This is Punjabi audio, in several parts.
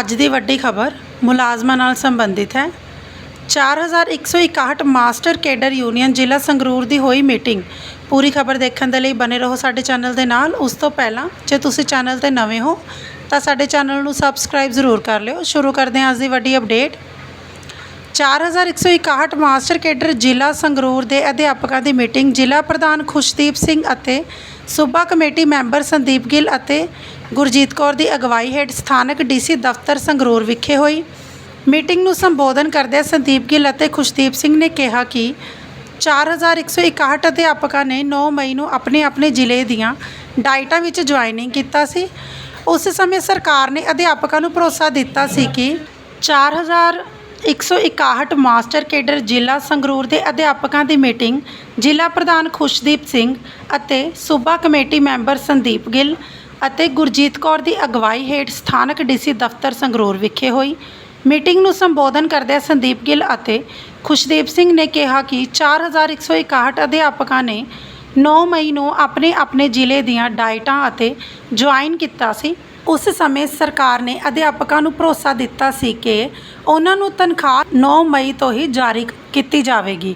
ਅੱਜ ਦੀ ਵੱਡੀ ਖਬਰ ਮੁਲਾਜ਼ਮਾਂ ਨਾਲ ਸੰਬੰਧਿਤ ਹੈ। 4161 ਮਾਸਟਰ ਕੇਡਰ ਯੂਨੀਅਨ ਜ਼ਿਲ੍ਹਾ ਸੰਗਰੂਰ ਦੀ ਹੋਈ ਮੀਟਿੰਗ। ਪੂਰੀ ਖਬਰ ਦੇਖਣ ਦੇ ਲਈ ਬਨੇ ਰਹੋ ਸਾਡੇ ਚੈਨਲ ਦੇ ਨਾਲ। ਉਸ ਤੋਂ ਪਹਿਲਾਂ, ਜੇ ਤੁਸੀਂ ਚੈਨਲ ਤੇ ਨਵੇਂ ਹੋ, ਤਾਂ ਸਾਡੇ ਚੈਨਲ ਨੂੰ ਸਬਸਕ੍ਰਾਈਬ ਜ਼ਰੂਰ ਕਰ ਲਿਓ। ਸ਼ੁਰੂ ਕਰਦੇ ਹਾਂ ਅੱਜ ਦੀ ਵੱਡੀ ਅਪਡੇਟ। 4161 ਮਾਸਟਰ ਕੇਡਰ ਜ਼ਿਲ੍ਹਾ ਸੰਗਰੂਰ ਦੇ ਅਧਿਆਪਕਾਂ ਦੀ ਮੀਟਿੰਗ ਜ਼ਿਲ੍ਹਾ ਪ੍ਰਧਾਨ ਖੁਸ਼ਦੀਪ ਸਿੰਘ ਅਤੇ ਸੂਬਾ ਕਮੇਟੀ ਮੈਂਬਰ ਸੰਦੀਪ ਗਿੱਲ ਅਤੇ ਗੁਰਜੀਤ ਕੌਰ ਦੀ ਅਗਵਾਈ ਹੇਠ ਸਥਾਨਕ ਡੀਸੀ ਦਫ਼ਤਰ ਸੰਗਰੂਰ ਵਿਖੇ ਹੋਈ। ਮੀਟਿੰਗ ਨੂੰ ਸੰਬੋਧਨ ਕਰਦਿਆਂ ਸੰਦੀਪ ਗਿੱਲ ਅਤੇ ਖੁਸ਼ਦੀਪ ਸਿੰਘ ਨੇ ਕਿਹਾ ਕਿ 4161 ਅਧਿਆਪਕਾਂ ਨੇ 9 ਮਈ ਨੂੰ ਆਪਣੇ ਆਪਣੇ ਜ਼ਿਲ੍ਹੇ ਦੀਆਂ ਡਾਈਟਾਂ ਵਿੱਚ ਜੁਆਇਨਿੰਗ ਕੀਤਾ ਸੀ। ਉਸ ਸਮੇਂ ਸਰਕਾਰ ਨੇ ਅਧਿਆਪਕਾਂ ਨੂੰ ਭਰੋਸਾ ਦਿੱਤਾ ਸੀ ਕਿ 4161 ਮਾਸਟਰ ਕੇਡਰ ਜ਼ਿਲ੍ਹਾ ਸੰਗਰੂਰ ਦੇ ਅਧਿਆਪਕਾਂ ਦੀ ਮੀਟਿੰਗ, ਜ਼ਿਲ੍ਹਾ ਪ੍ਰਧਾਨ ਖੁਸ਼ਦੀਪ ਸਿੰਘ ਅਤੇ ਸੂਬਾ ਕਮੇਟੀ ਮੈਂਬਰ ਸੰਦੀਪ ਗਿੱਲ ਅਤੇ ਗੁਰਜੀਤ ਕੌਰ ਦੀ ਅਗਵਾਈ ਹੇਠ ਸਥਾਨਕ ਡੀਸੀ ਦਫ਼ਤਰ ਸੰਗਰੂਰ ਵਿਖੇ ਹੋਈ। ਮੀਟਿੰਗ ਨੂੰ ਸੰਬੋਧਨ ਕਰਦਿਆਂ ਸੰਦੀਪ ਗਿੱਲ ਅਤੇ ਖੁਸ਼ਦੀਪ ਸਿੰਘ ਨੇ ਕਿਹਾ ਕਿ 4161 ਅਧਿਆਪਕਾਂ ਨੇ 9 ਮਈ ਨੂੰ ਆਪਣੇ ਆਪਣੇ ਜ਼ਿਲ੍ਹੇ ਦੀਆਂ ਡਾਇਟਾਂ ਅਤੇ ਜੁਆਇਨ ਕੀਤਾ ਸੀ। ਉਸ ਸਮੇਂ ਸਰਕਾਰ ਨੇ ਅਧਿਆਪਕਾਂ ਨੂੰ ਭਰੋਸਾ ਦਿੱਤਾ ਸੀ ਕਿ ਉਹਨਾਂ ਨੂੰ ਤਨਖਾਹ 9 ਮਈ ਤੋਂ ਹੀ ਜਾਰੀ ਕੀਤੀ ਜਾਵੇਗੀ।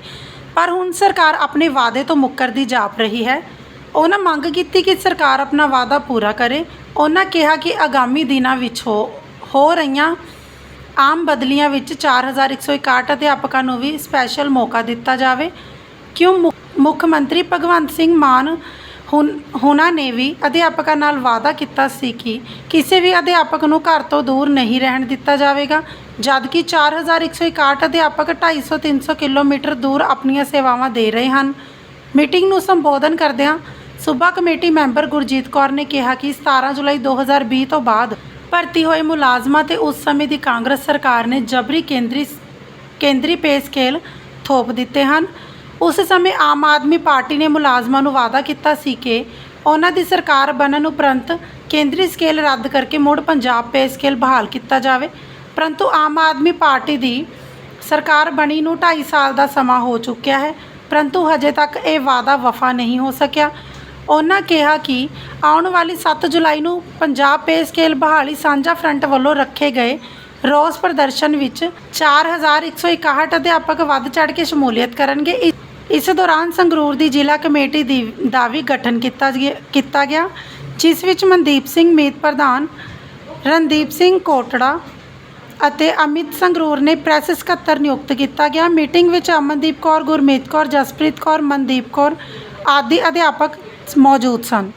ਪਰ ਹੁਣ ਸਰਕਾਰ ਆਪਣੇ ਵਾਅਦੇ ਤੋਂ ਮੁੱਕਰਦੀ ਜਾਪ ਰਹੀ ਹੈ। ਉਹਨਾਂ ਮੰਗ ਕੀਤੀ ਕਿ ਸਰਕਾਰ ਆਪਣਾ ਵਾਅਦਾ ਪੂਰਾ ਕਰੇ। ਉਹਨਾਂ ਕਿਹਾ ਕਿ ਆਗਾਮੀ ਦਿਨਾਂ ਵਿੱਚ ਹੋ ਹੋ ਰਹੀਆਂ ਆਮ ਬਦਲੀਆਂ ਵਿੱਚ 4161 ਅਧਿਆਪਕਾਂ ਨੂੰ ਵੀ ਸਪੈਸ਼ਲ ਮੌਕਾ ਦਿੱਤਾ ਜਾਵੇ। ਕਿਉਂ ਮੁੱਖ ਮੰਤਰੀ ਭਗਵੰਤ ਸਿੰਘ ਮਾਨ ਹੁਣ ਉਹਨਾਂ ਨੇ ਵੀ ਅਧਿਆਪਕਾਂ ਨਾਲ ਵਾਅਦਾ ਕੀਤਾ ਸੀ ਕਿ ਕਿਸੇ ਵੀ ਅਧਿਆਪਕ ਨੂੰ ਘਰ ਤੋਂ ਦੂਰ ਨਹੀਂ ਰਹਿਣ ਦਿੱਤਾ ਜਾਵੇਗਾ, ਜਦਕਿ 4161 ਅਧਿਆਪਕ 250 300 ਕਿਲੋਮੀਟਰ ਦੂਰ ਆਪਣੀਆਂ ਸੇਵਾਵਾਂ ਦੇ ਰਹੇ ਹਨ। ਮੀਟਿੰਗ ਨੂੰ ਸੰਬੋਧਨ ਕਰਦਿਆਂ ਸੂਬਾ ਕਮੇਟੀ ਮੈਂਬਰ ਗੁਰਜੀਤ ਕੌਰ ਨੇ ਕਿਹਾ ਕਿ 17 ਜੁਲਾਈ 2020 ਤੋਂ ਬਾਅਦ ਭਰਤੀ ਹੋਏ ਮੁਲਾਜ਼ਮਾਂ ਤੇ ਉਸ ਸਮੇਂ ਦੀ ਕਾਂਗਰਸ ਸਰਕਾਰ ਨੇ ਜਬਰੀ ਕੇਂਦਰੀ ਕੇਂਦਰੀ ਪੇ ਸਕੇਲ ਥੋਪ ਦਿੱਤੇ ਹਨ। ਉਸ ਸਮੇਂ ਆਮ ਆਦਮੀ ਪਾਰਟੀ ਨੇ ਮੁਲਾਜ਼ਮਾਂ ਨੂੰ ਵਾਅਦਾ ਕੀਤਾ ਸੀ ਕਿ ਉਹਨਾਂ ਦੀ ਸਰਕਾਰ ਬਣਨ ਉਪਰੰਤ ਕੇਂਦਰੀ ਸਕੇਲ ਰੱਦ ਕਰਕੇ ਮੁੜ ਪੰਜਾਬ ਪੇ ਸਕੇਲ ਬਹਾਲ ਕੀਤਾ ਜਾਵੇ। ਪਰੰਤੂ ਆਮ ਆਦਮੀ ਪਾਰਟੀ ਦੀ ਸਰਕਾਰ ਬਣੀ ਨੂੰ 2.5 ਸਾਲ ਦਾ ਸਮਾਂ ਹੋ ਚੁੱਕਿਆ ਹੈ, ਪਰੰਤੂ ਹਜੇ ਤੱਕ ਇਹ ਵਾਅਦਾ ਵਫਾ ਨਹੀਂ ਹੋ ਸਕਿਆ। ਉਹਨਾਂ ਕਿਹਾ ਕਿ ਆਉਣ ਵਾਲੀ 7 ਜੁਲਾਈ ਨੂੰ ਪੰਜਾਬ ਪੇ ਸਕੇਲ ਬਹਾਲੀ ਸਾਂਝਾ ਫਰੰਟ ਵੱਲੋਂ ਰੱਖੇ ਗਏ ਰੋਸ ਪ੍ਰਦਰਸ਼ਨ ਵਿੱਚ 4161 ਅਧਿਆਪਕ ਵੱਧ ਚੜ੍ਹ ਕੇ ਸ਼ਮੂਲੀਅਤ ਕਰਨਗੇ। ਇਸ- ਇਸ ਦੌਰਾਨ ਸੰਗਰੂਰ ਦੀ ਜ਼ਿਲ੍ਹਾ ਕਮੇਟੀ ਦੀ ਦਾ ਵੀ ਗਠਨ ਕੀਤਾ ਗਿਆ ਕੀਤਾ ਗਿਆ, ਜਿਸ ਵਿੱਚ ਮਨਦੀਪ ਸਿੰਘ ਮੀਤ ਪ੍ਰਧਾਨ, ਰਣਦੀਪ ਸਿੰਘ ਕੋਟੜਾ ਅਤੇ ਅਮਿਤ ਸੰਗਰੂਰ ਨੇ ਪ੍ਰੈਸ ਸਕੱਤਰ ਨਿਯੁਕਤ ਕੀਤਾ ਗਿਆ। ਮੀਟਿੰਗ ਵਿੱਚ ਅਮਨਦੀਪ ਕੌਰ, ਗੁਰਮੀਤ ਕੌਰ, ਜਸਪ੍ਰੀਤ ਕੌਰ, ਮਨਦੀਪ ਕੌਰ ਆਦਿ ਅਧਿਆਪਕ ਮੌਜੂਦ ਸਨ।